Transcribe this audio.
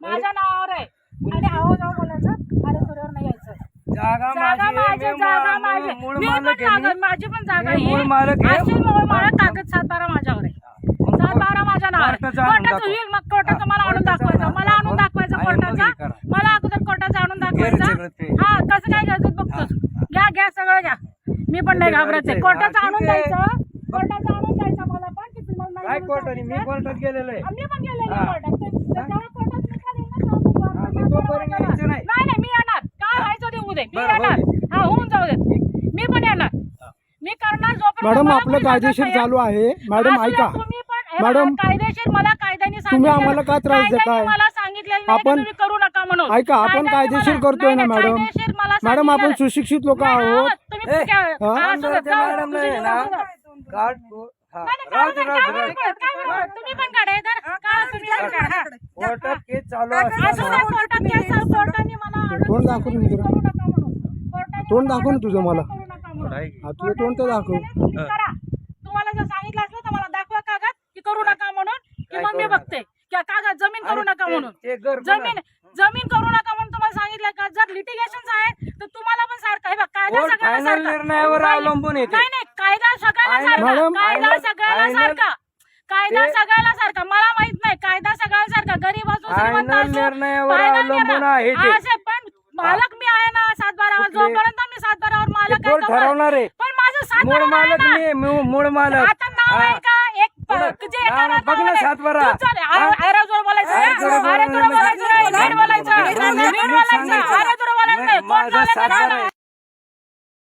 माझ्या नावावर आहे आणि आहो जाऊ बोलायचं अरे तुझ्यावर नाही यायचं जागा जागा माझी आहे, मी जागा मूळ- माझी मूळ मी मालक पण आहे मी. जागा माझी पण जागा मी मूळ मालक आहे. असेल मूळ मालक कागद सात बारा माझ्यावर आहे सात बारा माझ्या नावावर आहे. कोर्टाचं आणून कोर्टाचं दाखव. होईल मग कोर्टाचं मला आणून कोर्टाचं दाखवायचं आणून मला आणून दाखव. दाखवायचं आणि मग हे कोर्टाचा करा. मला अगोदर कोर्टाचं आणून सगळं दाखवायचं ते. हा कसं काय घ्यायचं बघतोच घ्या घ्या सगळं घ्या मी पण नाही आहे. कोर्टाचं आणून आहे. द्यायचं कोर्टाचं आणून द्यायचं मला पण की तुम्हाला नाही काय म्हणून कोर्टाने मी सांगितलं. कोर्टात गेलेलो आहे आम्ही पण गेलेले हा. कोर्टात ते- ते जेव्हा कोर्टात निकाल येईल ना, तेव्हा बघू आपण. हा, मी तोपर्यंत नाही यायचं नाही. नाही मी येणार काय व्हायचं ते होऊ दे मी येणार हा होऊन जाऊ दे मी पण येणार मी करणार जोपर्यंत मॅडम मला आपलं कोणी कायदेशीर नाही. चालू आहे मॅडम ऐका तुम्ही पण हे मॅडम, बघा, कायदेशीर मला कायद्याने तुम्ही आम्हाला का त्रास कायद्याने देताय? मला सांगितलेलं नाही की आपण- तुम्ही करू नका म्हणून ऐका आपण कायद्याने कायदेशीर मला- करतोय ना नाही, नाही, मॅडम कायदेशीर मला मॅडम आपण सांगितलेलं- सुशिक्षित लोक नाही, आहोत हा, तुम्ही ए, काय- हा? हा, असू द्या, त्या जाऊ, मॅडम तुझी नाही ना जाऊ, जाऊ. कार्ड हा, नाही, नाही, राहू दे, काय राहू दे, म्हणत, राहू दे. काय म्हणत, काय म्हणत? तुम्ही पण काढा हे तर. काढा तुम्ही पण काढा, हा. कोर्टात केस चालू असू असताना द्या, कोर्टात केस आहे, कोर्टाने मला order तोंड दिली, दाखव ना तुम्ही जरा. करू नका म्हणून. कोर्टाने तोंड दाखव ना तुझं मला. हा, तुझं तोंड तर दाखव. करा. तुम्हाला जर सांगितलं असलं तर मला दाखवा कागद की करू नका म्हणून की मग मी? बघते. की कागद जमीन करू नका म्हणून. जमीन जमीन करू नका म्हणून तुम्हाला सांगितलं का? जर लिटिगेशन आहे तर तुम्हाला पण सारखं बघ कायदा. निर्णयावर नाही, अवलंबून येते. नाही नाही कायदा Final- सारखा. कायदा final- सारखा. कायदा सगळ्याला सारखा. मला माहीत नाही कायदा सगळ्याला सारखा. गरीब असो श्रीमंत Final असो, निर्णयावर अवलंबून. आहे पण मालक ठरवणार आहे पण माझं सात मूळ आहे मालक ना. मी मूळ- मूळ मालक आता नाव. आहे का एक प- पुढं. जे नाव एका बघ ना नावावर आहे. सातबारा. तू चल, हा? आरे- आरेजोर बोलायचं आरेजोर नाही. बोलायचं आरेजोर नाही. बोलायचं नाही. नीट बोलायचं. नीट नीट बोलायचं. सांगायचं. आरेजोर बोलायचं नाही. माझा कोण बोलायचं सातबारा नाही. आहे.